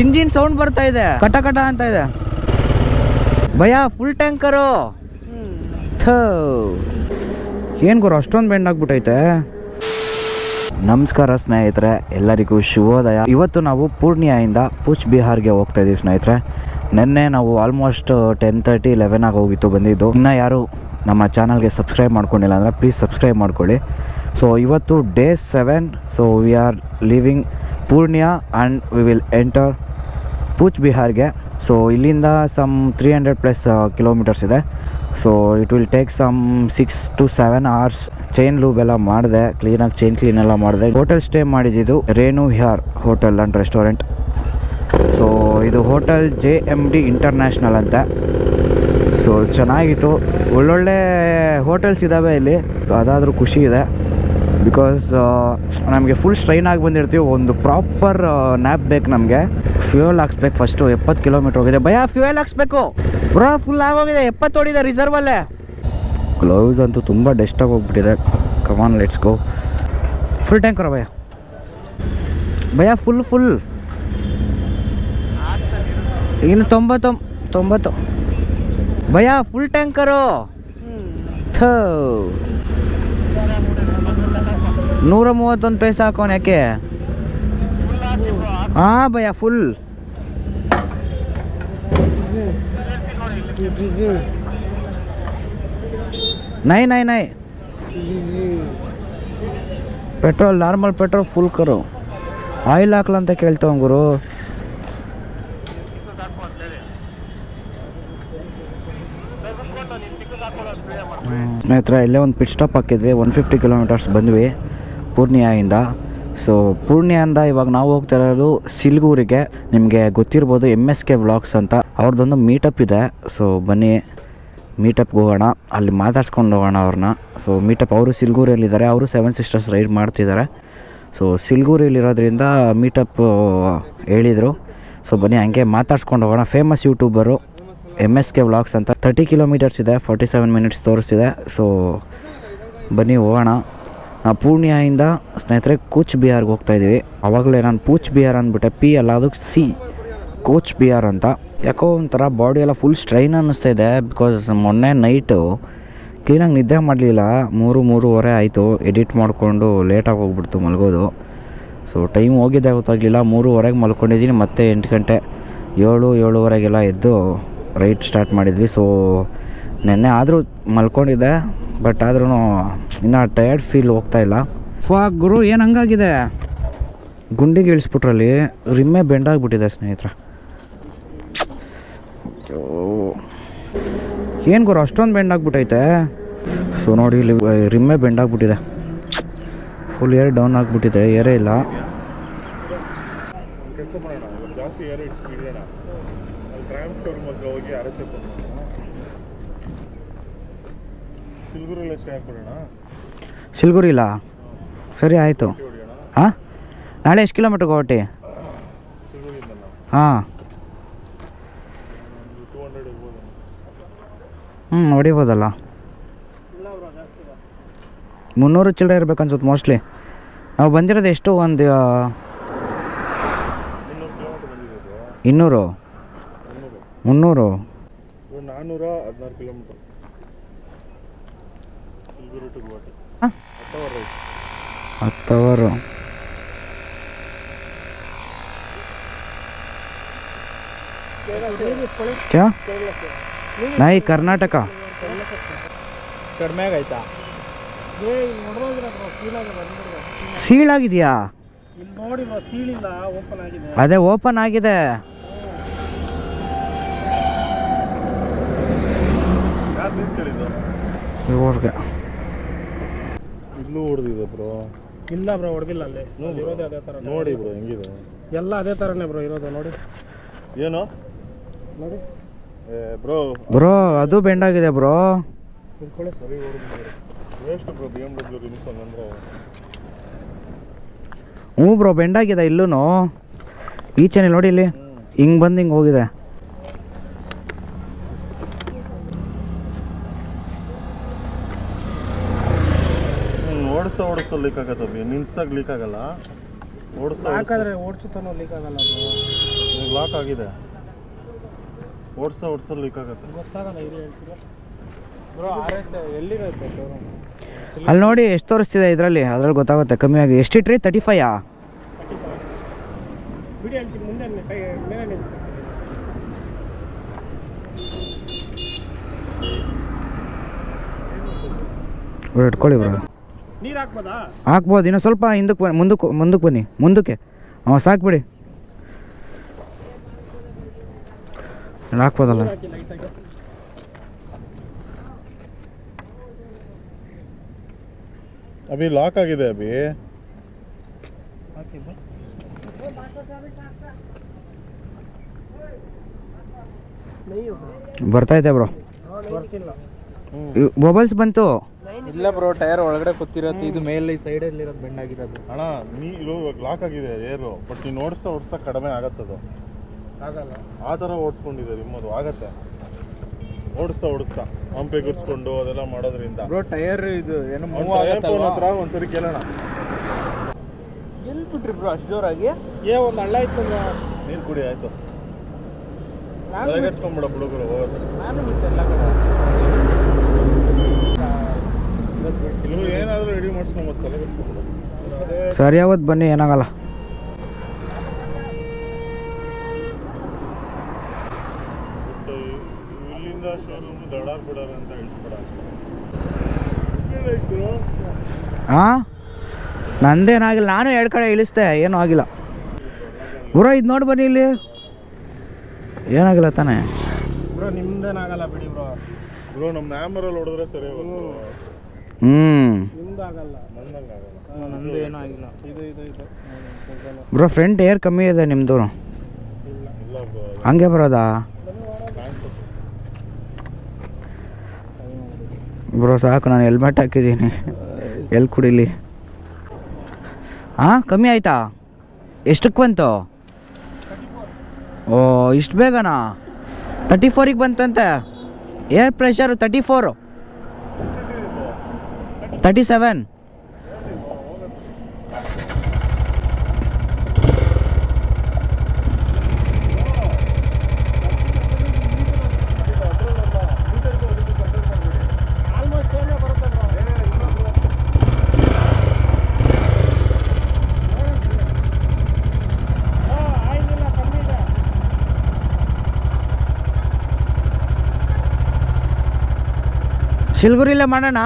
Engine sound ಬರ್ತಾ ಇದೆ. ಕಟ ಕಟ ಅಂತ ಇದೆ. ಭಯ ಫುಲ್ ಟ್ಯಾಂಕರು ಏನು ಗುರು, ಅಷ್ಟೊಂದು ಬೆಂಡ್ ಆಗ್ಬಿಟ್ಟೈತೆ ನಮಸ್ಕಾರ ಸ್ನೇಹಿತರೆ, ಎಲ್ಲರಿಗೂ ಶುಭೋದಯ. ಇವತ್ತು ನಾವು ಪೂರ್ಣಿಯಾಯಿಂದ ಪೂಚ್ ಬಿಹಾರ್ಗೆ ಹೋಗ್ತಾ ಇದೀವಿ ಸ್ನೇಹಿತರೆ. ನಿನ್ನೆ ನಾವು ಆಲ್ಮೋಸ್ಟ್ ಟೆನ್ ತರ್ಟಿ ಲೆವೆನ್ ಆಗಿ ಹೋಗಿತ್ತು ಬಂದಿದ್ದು. ಇನ್ನು ಯಾರು ನಮ್ಮ ಚಾನಲ್ಗೆ ಸಬ್ಸ್ಕ್ರೈಬ್ ಮಾಡ್ಕೊಂಡಿಲ್ಲ ಅಂದರೆ ಪ್ಲೀಸ್ ಸಬ್ಸ್ಕ್ರೈಬ್ ಮಾಡ್ಕೊಳ್ಳಿ. ಸೊ ಇವತ್ತು day seven so we are living Purnia and we will enter Cooch ಬಿಹಾರ್ಗೆ so ಇಲ್ಲಿಂದ some three hundred plus kilometres ಇದೆ. So it will take some six to seven hours chain lube ಎಲ್ಲ ಮಾಡಿದೆ ಕ್ಲೀನಾಗಿ chain clean ಎಲ್ಲ ಮಾಡಿದೆ. Hotel stay ಮಾಡಿದ್ದು Renu Vihar hotel and restaurant so ಇದು hotel J M D international ಅಂತ. So ಚೆನ್ನಾಗಿತ್ತು. ಒಳ್ಳೊಳ್ಳೆ ಹೋಟೆಲ್ಸ್ ಇದ್ದಾವೆ ಇಲ್ಲಿ. ಅದಾದರೂ ಖುಷಿ ಇದೆ. ಬಿಕಾಸ್ ನಮಗೆ ಫುಲ್ ಸ್ಟ್ರೈನ್ ಆಗಿ ಬಂದಿರ್ತೀವಿ. ಒಂದು ಪ್ರಾಪರ್ ನ್ಯಾಪ್ ಬೇಕು ನಮಗೆ. ಫ್ಯೂಯಲ್ ಹಾಕ್ಸ್ಬೇಕು ಫಸ್ಟು ಎಪ್ಪತ್ತು ಕಿಲೋಮೀಟ್ರ್ ಹೋಗಿದೆ. ಭಯ ಫ್ಯೂಯಲ್ ಹಾಕ್ಸ್ಬೇಕು. ಬ್ರೋ ಫುಲ್ ಆಗೋಗಿದೆ ಎಪ್ಪತ್ತು ಹೊಡಿದೆ ರಿಸರ್ವಲ್ಲೇ ಗ್ಲೌಸ್ ಅಂತೂ ತುಂಬ ಡೆಸ್ಟಾಗಿ ಹೋಗ್ಬಿಟ್ಟಿದೆ. Come on let's go full ಟ್ಯಾಂಕರ ಭಯ. ಭಯ ಫುಲ್ ಫುಲ್ ಇನ್ನು ತೊಂಬತ್ತು ತೊಂಬತ್ತು. ಭಯ ಫುಲ್ ಟ್ಯಾಂಕರು ಥೂ. ನೂರ ಮೂವತ್ತೊಂದು ಪೈಸೆ ಹಾಕೋಣ ಯಾಕೆ? ಹಾಂ ಭಯ ಫುಲ್ ನೈ ನೈ ನೈ. ಪೆಟ್ರೋಲ್, ನಾರ್ಮಲ್ ಪೆಟ್ರೋಲ್ ಫುಲ್ ಕರು. ಆಯಿಲ್ ಹಾಕ್ಲ ಅಂತ ಕೇಳ್ತಾವ ಗುರು. ಸ್ನೇಹಿತರೆ, ಇಲ್ಲೇ ಒಂದು ಪಿಟ್ ಸ್ಟಾಪ್ ಹಾಕಿದ್ವಿ ಒನ್ ಫಿಫ್ಟಿ ಕಿಲೋಮೀಟರ್ಸ್ ಬಂದ್ವಿ. ಪೂರ್ಣಿಯಾಯಿಂದ. ಸೊ ಪೂರ್ಣಿಯಿಂದ ಇವಾಗ ನಾವು ಹೋಗ್ತಾ ಇರೋದು ಸಿಲ್ಗೂರಿಗೆ. ನಿಮಗೆ ಗೊತ್ತಿರ್ಬೋದು ಎಂ ಎಸ್ ಕೆ ವ್ಲಾಗ್ಸ್ ಅಂತ. ಅವ್ರದ್ದೊಂದು ಮೀಟಪ್ ಇದೆ. ಸೊ ಬನ್ನಿ ಮೀಟಪ್ಗೆ ಹೋಗೋಣ. ಅಲ್ಲಿ ಮಾತಾಡ್ಸ್ಕೊಂಡು ಹೋಗೋಣ ಅವ್ರನ್ನ. ಸೊ ಮೀಟಪ್ ಅವರು ಸಿಲ್ಗೂರಿಯಲ್ಲಿದ್ದಾರೆ ಅವರು ಸೆವೆನ್ ಸಿಸ್ಟರ್ಸ್ ರೈಡ್ ಮಾಡ್ತಿದ್ದಾರೆ. ಸೊ ಸಿಲ್ಗೂರಿಯಲ್ಲಿರೋದ್ರಿಂದ ಮೀಟಪ್ ಹೇಳಿದರು. ಸೊ ಬನ್ನಿ, ಹಂಗೆ ಮಾತಾಡ್ಸ್ಕೊಂಡು ಹೋಗೋಣ. Famous YouTuber M S K vlogs ಅಂತ. ತರ್ಟಿ ಕಿಲೋಮೀಟರ್ಸ್ ಇದೆ ಫಾರ್ಟಿ ಸೆವೆನ್ ಮಿನಿಟ್ಸ್ ತೋರಿಸ್ತಿದೆ. ಸೊ ಬನ್ನಿ, ಹೋಗೋಣ. ಪೂರ್ಣಿಯಾಯಿಂದ ಸ್ನೇಹಿತರೆ, ಕೂಚ್ ಬಿಹಾರ್ಗೆ ಹೋಗ್ತಾ ಇದ್ದೀವಿ. ಆವಾಗಲೇ ನಾನು ಪೂಚ್ ಬಿಹಾರ್ ಅಂದ್ಬಿಟ್ಟೆ, ಪಿ ಅಲ್ಲ, ಅದು ಸಿ, ಕೋಚ್ ಬಿಹಾರ್ ಅಂತ. ಯಾಕೋ ಒಂಥರ ಬಾಡಿ ಎಲ್ಲ ಫುಲ್ ಸ್ಟ್ರೈನ್ ಅನ್ನಿಸ್ತಾ ಇದೆ ಬಿಕಾಸ್ ಮೊನ್ನೆ ನೈಟು ಕ್ಲೀನಾಗಿ ನಿದ್ದೆ ಮಾಡಲಿಲ್ಲ. ಮೂರು, ಮೂರುವರೆ ಆಯಿತು ಎಡಿಟ್ ಮಾಡಿಕೊಂಡು ಲೇಟಾಗಿ ಹೋಗ್ಬಿಡ್ತು ಮಲಗೋದು. ಸೊ ಟೈಮ್ ಹೋಗಿದ್ದೆ ಗೊತ್ತಾಗಲಿಲ್ಲ, ಮೂರುವರೆಗೆ ಮಲ್ಕೊಂಡಿದ್ದೀನಿ, ಮತ್ತೆ ಎಂಟು ಗಂಟೆ, ಏಳು, ಏಳುವರೆಗೆಲ್ಲ ಎದ್ದು ರೈಟ್ ಸ್ಟಾರ್ಟ್ ಮಾಡಿದ್ವಿ. ಸೊ ನೆನ್ನೆ ಆದರೂ ಮಲ್ಕೊಂಡಿದ್ದೆ ಬಟ್ ಆದ್ರೂ ಇನ್ನೂ ಟಯರ್ಡ್ ಫೀಲ್ ಹೋಗ್ತಾ ಇಲ್ಲ. ಫಾ ಗುರು, ಏನು ಹಂಗಾಗಿದೆ? ಗುಂಡಿಗೆ ಇಳಿಸ್ಬಿಟ್ರಲ್ಲಿ ರಿಮ್ಮೆ ಬೆಂಡಾಗ್ಬಿಟ್ಟಿದೆ ಸ್ನೇಹಿತರ. ಏನು ಗುರು, ಅಷ್ಟೊಂದು ಬೆಂಡಾಗ್ಬಿಟ್ಟೈತೆ ಸೊ ನೋಡಿ, ಇಲ್ಲಿ ರಿಮ್ಮೆ ಬೆಂಡಾಗ್ಬಿಟ್ಟಿದೆ ಫುಲ್ ಏರ್ ಡೌನ್ ಆಗಿಬಿಟ್ಟಿದೆ ಏರೇ ಇಲ್ಲ. ಕೆಲಸ ಮಾಡೋಣ ಇವಾಗ ಜಾಸ್ತಿ ಏರ್ ಇಟ್ಸ್ ಇಡೋಣ ಅಲ್ಲಿ ಟ್ರಾಮ್ ಶೋರೂಮ್ ಹತ್ರ ಹೋಗಿ ಅರಸೆ ಸಿಲ್ಗುರಲ್ಲಿ ಅಷ್ಟೇ ಹಾಕ್ಬಿಡೋಣ ಸಿಲ್ಗುರಿ ಇಲ್ಲ ಸರಿ ಆಯಿತು ಹಾಂ? ನಾಳೆ ಎಷ್ಟು ಕಿಲೋಮೀಟ್ರಿಗೆ ಹೊರಟಿ? ಹಾಂ. ಹ್ಞೂ ಹೊಡಿಬೋದಲ್ಲ. ಮುನ್ನೂರು ಚಿಲ್ಲರೆ ಇರ್ಬೇಕು ಅನ್ಸುತ್ತೆ ಮೋಸ್ಟ್ಲಿ ನಾವು ಬಂದಿರೋದು ಎಷ್ಟು? ಒಂದು ಕಿಲೋಮೀಟರ್ ಇನ್ನೂರು? ಮುನ್ನೂರು. ಮುನ್ನೂರು? ನಾನ್ನೂರ ಹದಿನಾರು ಕಿಲೋಮೀಟರ್ ಸಿಲ್ಗುರಿ ಟು ಗುವಾಹಟಿ ಹಾಂ ಹತ್ತು ಅವರ್ ಕ್ಯಾ? ನಾಯಿ ಕರ್ನಾಟಕ. ಕಡಿಮೆ ಆಗೈತಾ? ಸೀಳಾಗಿದೆಯಾ ಇಲ್ಲಿ ನೋಡಿ ಸೀಳಿಲ್ಲ ಓಪನ್ ಆಗಿದೆ. ಅದೇ ಓಪನ್ ಆಗಿದೆ. ಇವ್ರಿಗೆ. ಇಲ್ಲೂ ಹೊಡೆದಿದೆ ಬ್ರೋ ಇಲ್ಲ ಬ್ರೋ ಹೊಡೆದಿಲ್ಲ ಅಲ್ಲಿ. ಇರೋದೇ ಅದೇ ಥರ ನೋಡಿ ಬ್ರೋ ಹೆಂಗಿದೆ? ಎಲ್ಲ ಅದೇ ಥರನೇ ಬ್ರೋ ಇರೋದು ನೋಡಿ. ಏನು? ನೋಡಿ. ಏ ಬ್ರೋ ಬ್ರೋ ಅದು ಬೆಂಡಾಗಿದೆ ಬ್ರೋ ತಿಳ್ಕೊಳ್ಳಿ ಸರಿ waste bro B M W rims ಅಂದ್ರೆ ಹ್ಞೂ ಬ್ರೋ ಬೆಂಡಾಗಿದೆ ಇಲ್ಲೂ ಈಚೆನೆ ನೋಡಿ ಇಲ್ಲಿ. ಹಿಂಗೆ ಬಂದು ಹಿಂಗೆ ಹೋಗಿದೆ. ಓಡಿಸ್ತಾ ಓಡಿಸ್ತಾ ಲೀಕ್ ಆಗತ್ತೆ ಬಿ ನಿಲ್ಸಾಗ ಲೀಕ್ ಆಗಲ್ಲ. ಓಡಿಸ್ತಾ ಹಾಕಾದ್ರೆ ಓಡಿಸುತ್ತಾನೋ ಲೀಕ್ ಆಗಲ್ಲ ಅದು. ಲಾಕ್ ಆಗಿದೆ. ಓಡಿಸ್ತಾ ಓಡಿಸ್ತಾ ಲೀಕ್ ಆಗುತ್ತೆ. ಗೊತ್ತಾಗಲ್ಲ ಇದು ಹೇಳ್ತೀರಾ. ಬ್ರೋ ಆರ್ ಎಸ್ ಎಲ್ಲಿರುತ್ತೆ ಶೋರೂಮ್ ಅಲ್ಲಿ ನೋಡಿ ಎಷ್ಟು ತೋರಿಸ್ತಿದೆ ಇದರಲ್ಲಿ. ಅದ್ರಲ್ಲಿ ಗೊತ್ತಾಗುತ್ತೆ. ಕಮ್ಮಿ ಆಗಿ ಎಷ್ಟಿಟ್ರಿ ತರ್ಟಿ ಫೈಯಾ ಇಟ್ಕೊಳ್ಳಿ ಬ್ರೋ ನೀರು ಹಾಕ್ಬೋದಾ? ಹಾಕ್ಬೋದು ಇನ್ನೂ ಸ್ವಲ್ಪ ಹಿಂದಕ್ಕೆ ಬನ್ನಿ ಮುಂದಕ್ಕೆ ಮುಂದಕ್ಕೆ ಬನ್ನಿ ಮುಂದಕ್ಕೆ. ಅವ ಸಾಕ್ಬಿಡಿ ಹಾಕ್ಬೋದಲ್ಲ? ಅಭಿ ಲಾಕ್ ಆಗಿದೆ ಅಭಿ. ಬರ್ತಾ ಇದೆ ಬ್ರೋ. ಬರ್ತಿಲ್ಲ. ಮೊಬೈಲ್ಸ್ ಬಂತು. ಇಲ್ಲ ಬ್ರೋ ಟೈರ್ ಒಳಗಡೆ ಕೂತಿರತ್ತೆ ಇದು ಮೇಲೆ ಸೈಡಲ್ಲಿ ಇರೋದು ಬೆಂಡ್ ಆಗಿರೋದು ಅಣ್ಣ ನೀರು ಲಾಕ್ ಆಗಿದೆ ಏರು ಬಟ್ ನೀನು ಓಡಿಸ್ತಾ ಓಡಿಸ್ತಾ ಕಡಿಮೆ ಆಗತ್ತದು ಆಗಲ್ಲ. ಆ ಥರ ಓಡಿಸ್ಕೊಂಡಿದೆ ನಿಮ್ಮದು ಆಗತ್ತೆ. ಓಡಿಸ್ತಾ ಓಡಿಸ್ತಾ ಹಂಪೆ ಗುರ್ಸ್ಕೊಂಡು ಅದೆಲ್ಲ ಮಾಡೋದ್ರಿಂದ. ಬ್ರೋ ಟೈರ್ ಇದು ಏನು ಮೂವ್ ಹತ್ರ ಒಂದ್ಸರಿ ಕೇಳೋಣ. ಎಲ್ಲಿ ಬಿಟ್ರಿ ಬ್ರೋ ಅಷ್ಟು ಜೋರಾಗಿ? ಏ ಒಂದು ಹಳ್ಳ ಇತ್ತು ನೀರು ಕುಡಿ ಆಯ್ತು. ನಾನು ಹುಡುಗರು ಹೋಗೋದು ನಾನು ಕಡೆ ನೀವು ಏನಾದರೂ ರೆಡಿ ಮಾಡಿಸ್ಕೊಂಬೋದು ತಲೆಗೆಡ್ಸ್ಕೊಂಬಿಡು ಅದೇ ಸರಿ ಯಾವತ್ತು ಬನ್ನಿ ಏನಾಗಲ್ಲ. ಹಾಂ ನಂದೇನಾಗಿಲ್ಲ ನಾನು ಎರಡು ಕಡೆ ಇಳಿಸ್ದೆ ಏನೂ ಆಗಿಲ್ಲ. ಬ್ರೋ ಇದು ನೋಡಿ ಬನ್ನಿ ಇಲ್ಲಿ. ಏನಾಗಿಲ್ಲ ತಾನೇ? ಬ್ರೋ ನಿಮ್ದೇನಾಗಲ್ಲ ಬಿಡಿ ಬ್ರೋ ಬ್ರೋ ನಮ್ಮ ನ್ಯಾಮರಲ್ಲಿ ಹೊಡೆದ್ರೆ ಸರಿ ಹ್ಞೂ ಬ್ರೋ ಫ್ರಂಟ್ ಏರ್ ಕಮ್ಮಿ ಇದೆ ನಿಮ್ಮದು ಹಂಗೆ ಬರೋದಾ? ಬ್ರೋ, ಸಾಕು, ನಾನು ಹೆಲ್ಮೆಟ್ ಹಾಕಿದ್ದೀನಿ. ಎಲ್ಲಿ ಕುಡಿಲಿ? ಹಾಂ, ಕಮ್ಮಿ ಆಯ್ತಾ? ಎಷ್ಟಕ್ಕೆ ಬಂತು? ಓ, ಇಷ್ಟು ಬೇಗನಾ? ತರ್ಟಿ ಫೋರಿಗೆ ಬಂತಂತೆ. Air pressure thirty four thirty seven almost ಸೇಮೇ ಬರುತ್ತೆ ಬ್ರೋ ಹಾಂ ಆಯ್ತಿಲ್ಲ ಕಮ್ಮಿ ಇದೆ ಶಿಲ್ಗುರಿಲ್ಲೇ ಮಾಡೋಣ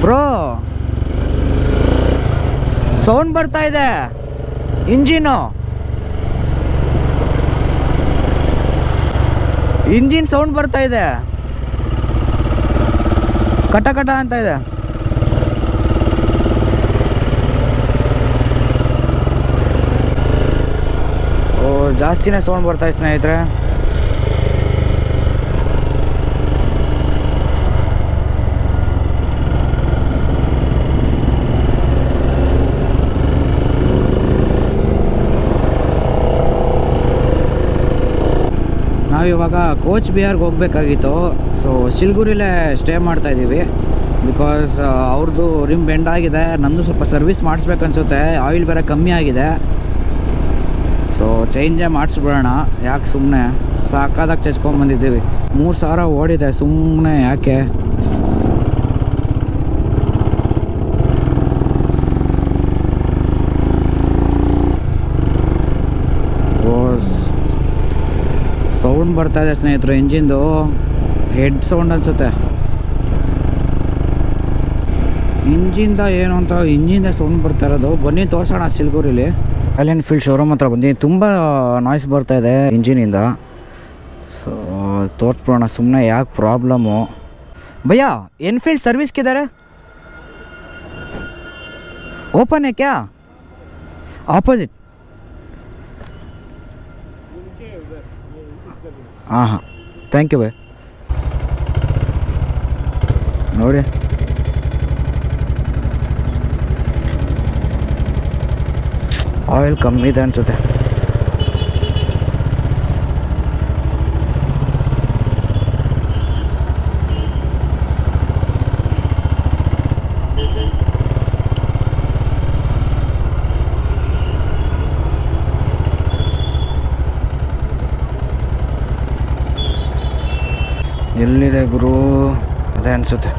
ಬ್ರೋ ಸೌಂಡ್ ಬರ್ತಾ ಇದೆ. ಇಂಜಿನು. ಇಂಜಿನ್ ಸೌಂಡ್ ಬರ್ತಾ ಇದೆ. ಕಟ ಕಟ ಅಂತ ಇದೆ. ಓ, ಜಾಸ್ತಿನೇ ಸೌಂಡ್ ಬರ್ತಾ ಇದೆ ಸ್ನೇಹಿತರೆ. ನಾವಿವಾಗ ಕೋಚ್ ಬಿಹಾರ್ಗೆ ಹೋಗಬೇಕಾಗಿತ್ತು. ಸೊ ಶಿಲ್ಗುರಿಲೇ ಸ್ಟೇ ಮಾಡ್ತಾ ಇದ್ದೀವಿ ಬಿಕಾಸ್ ಅವ್ರದ್ದು ರಿಮ್ ಬೆಂಡ್ ಆಗಿದೆ. ನಂದು ಸ್ವಲ್ಪ ಸರ್ವಿಸ್ ಮಾಡಿಸ್ಬೇಕು ಅನ್ಸುತ್ತೆ ಆಯಿಲ್ ಬೇರೆ ಕಮ್ಮಿ ಆಗಿದೆ. ಸೊ ಚೇಂಜೇ ಮಾಡಿಸ್ಬಿಡೋಣ. ಯಾಕೆ ಸುಮ್ಮನೆ ಸಾಕಾದಾಗ ಚಚ್ಕೊಂಬಂದಿದ್ದೀವಿ ಮೂರು ಸಾವಿರ ಓಡಿದೆ. ಸುಮ್ಮನೆ ಯಾಕೆ ಓ ಸೌಂಡ್ ಬರ್ತಾ ಇದೆ ಸ್ನೇಹಿತರು, ಇಂಜಿನ್ದು. ಹೆಡ್ ಸೌಂಡ್ ಅನಿಸುತ್ತೆ. ಇಂಜಿನ್ದ ಏನು ಅಂತ ಇಂಜಿನ್ದ ಸೌಂಡ್ ಬರ್ತಾ ಇರೋದು. ಬನ್ನಿ ತೋರ್ಸೋಣ ಸಿಲ್ಗೂರಿಲಿ. ರಾಯಲ್ ಎನ್ಫೀಲ್ಡ್ ಶೋರೂಮ್ ಹತ್ರ ಬಂದು ತುಂಬ ನಾಯ್ಸ್ ಬರ್ತಾ ಇದೆ ಇಂಜಿನಿಂದ. ಸೊ ತೋರ್ಸ್ಬಿಡೋಣ. ಸುಮ್ಮನೆ ಯಾಕೆ ಪ್ರಾಬ್ಲಮ್ಮು ಭಯ್ಯ ಎನ್ಫೀಲ್ಡ್ ಸರ್ವಿಸ್ಗಿದ್ದಾರೆ ಓಪನ್ ಕ್ಯಾ? ಆಪೋಸಿಟ್ ಹಾಂ ಹಾಂ ಥ್ಯಾಂಕ್ ಯು ಬೈ ನೋಡಿ. ಆಯಿಲ್ ಕಮ್ಮಿ ಇದೆ ಅನಿಸುತ್ತೆ. ಎಲ್ಲಿದೆ ಗುರು ಅದೇ ಅನಿಸುತ್ತೆ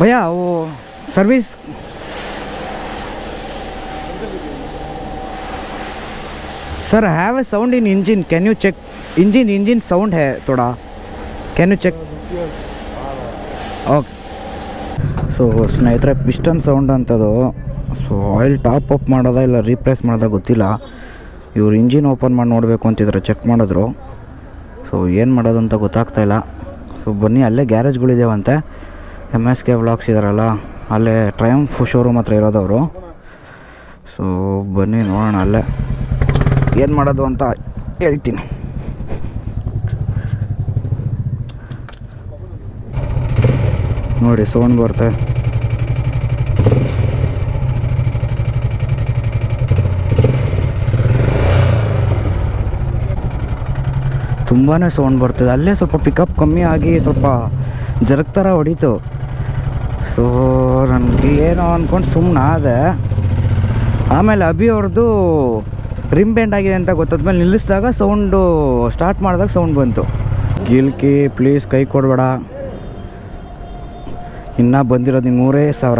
भैया वो service sir have a sound in engine can you check engine engine sound है थोड़ा can you check okay so ಸ್ನೇಹಿತರೆ ಪಿಸ್ಟನ್ ಸೌಂಡ್ ಅಂತದು ಸೊ ಆಯಿಲ್ ಟಾಪ್ ಅಪ್ ಮಾಡೋದಾ ಇಲ್ಲ ರೀಪ್ಲೇಸ್ ಮಾಡೋದಾ ಗೊತ್ತಿಲ್ಲ ಇವ್ರು ಇಂಜಿನ್ ಓಪನ್ ಮಾಡಿ ನೋಡಬೇಕು ಅಂತಿದ್ರೆ ಚೆಕ್ ಮಾಡಿದ್ರು ಸೊ ಏನು ಮಾಡೋದು ಅಂತ ಗೊತ್ತಾಗ್ತಾ ಇಲ್ಲ ಸೊ ಬನ್ನಿ ಅಲ್ಲೇ ಗ್ಯಾರೇಜ್ಗಳಿದ್ದಾವಂತೆ ಎಮ್ ಎಸ್ ಕೆ ವ್ಲಾಗ್ಸ್ ಇದ್ದಾರಲ್ಲ ಅಲ್ಲೇ ಟ್ರಯಂಫ್ ಶೋರೂಮ್ ಹತ್ರ ಇರೋದವರು ಸೊ ಬನ್ನಿ ನೋಡೋಣ ಅಲ್ಲೇ ಏನು ಮಾಡೋದು ಅಂತ ಹೇಳ್ತೀನಿ. ನೋಡಿ, ಸೌಂಡ್ ಬರುತ್ತೆ. ತುಂಬಾ ಸೌಂಡ್ ಬರ್ತದೆ. ಅಲ್ಲೇ ಸ್ವಲ್ಪ ಪಿಕಪ್ ಕಮ್ಮಿ ಆಗಿ ಸ್ವಲ್ಪ ಜರಕ್ ಥರ ಹೊಡೀತು. ಸೊ ನನಗೆ ಏನೋ ಅಂದ್ಕೊಂಡು ಸುಮ್ಮನೆ ಆದೆ. ಆಮೇಲೆ ಅಭಿ ಅವ್ರದ್ದು ರಿಮ್ ಬೆಂಡ್ ಆಗಿದೆ ಅಂತ ಗೊತ್ತಾದ್ಮೇಲೆ ನಿಲ್ಲಿಸಿದಾಗ ಸೌಂಡು ಸ್ಟಾರ್ಟ್ ಮಾಡಿದಾಗ ಸೌಂಡ್ ಬಂತು. ಗಿಲ್ಕಿ, ಪ್ಲೀಸ್ ಕೈ ಕೊಡಬೇಡ. ಇನ್ನೂ ಬಂದಿರೋದು ನೀನು ಮೂರೇ ಸಾವಿರ.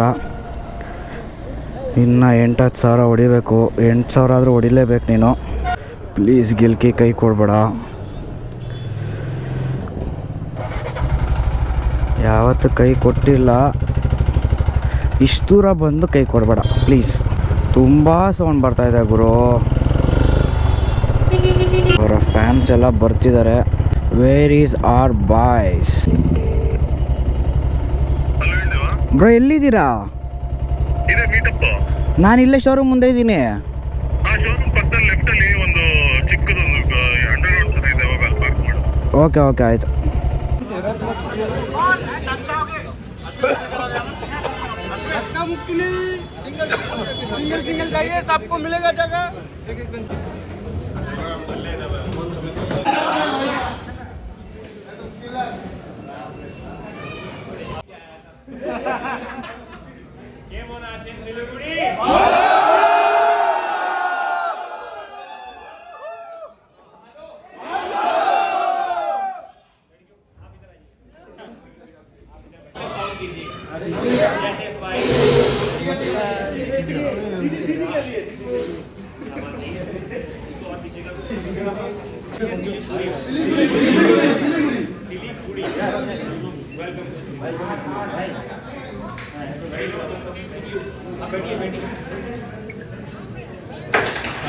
ಇನ್ನು ಎಂಟು ಹತ್ತು ಸಾವಿರ ಹೊಡಿಬೇಕು. ಎಂಟು ಸಾವಿರ ಆದರೂ ಹೊಡಿಲೇಬೇಕು ನೀನು. ಪ್ಲೀಸ್ ಗಿಲ್ಕಿ, ಕೈ ಕೊಡಬೇಡ. ಯಾವತ್ತು ಕೈ ಕೊಟ್ಟಿಲ್ಲ. ಇಷ್ಟು ದೂರ ಬಂದು ಕೈ ಕೊಡಬೇಡ. ಪ್ಲೀಸ್. ತುಂಬ ಸೌಂಡ್ ಬರ್ತಾಯಿದೆ ಗುರು. ಫ್ಯಾನ್ಸ್ ಎಲ್ಲ ಬರ್ತಿದ್ದಾರೆ where is our boys bro ಎಲ್ಲಿದ್ದೀರಾ ಇದೆ ಮೀಟಪ್ ನಾನು ಇಲ್ಲೇ ಶೋರೂಮ್ ಮುಂದೆ ಇದ್ದೀನಿ ಆ ಸಿಂಗಲ್ ಸಿಂಗಲ್ ಸಿಂಗಲ್ ಅಲ್ಲಿ ಒಂದು ಚಿಕ್ಕದೊಂದು ಅಂಡರ್ ಗ್ರೌಂಡ್ ತರ ಇದೆ ಹೋಗಿ ಅಲ್ಲಿ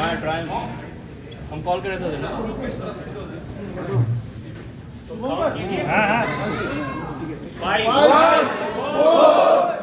मिलेगा जगह हम कॉल करे थे ना फाइव फोर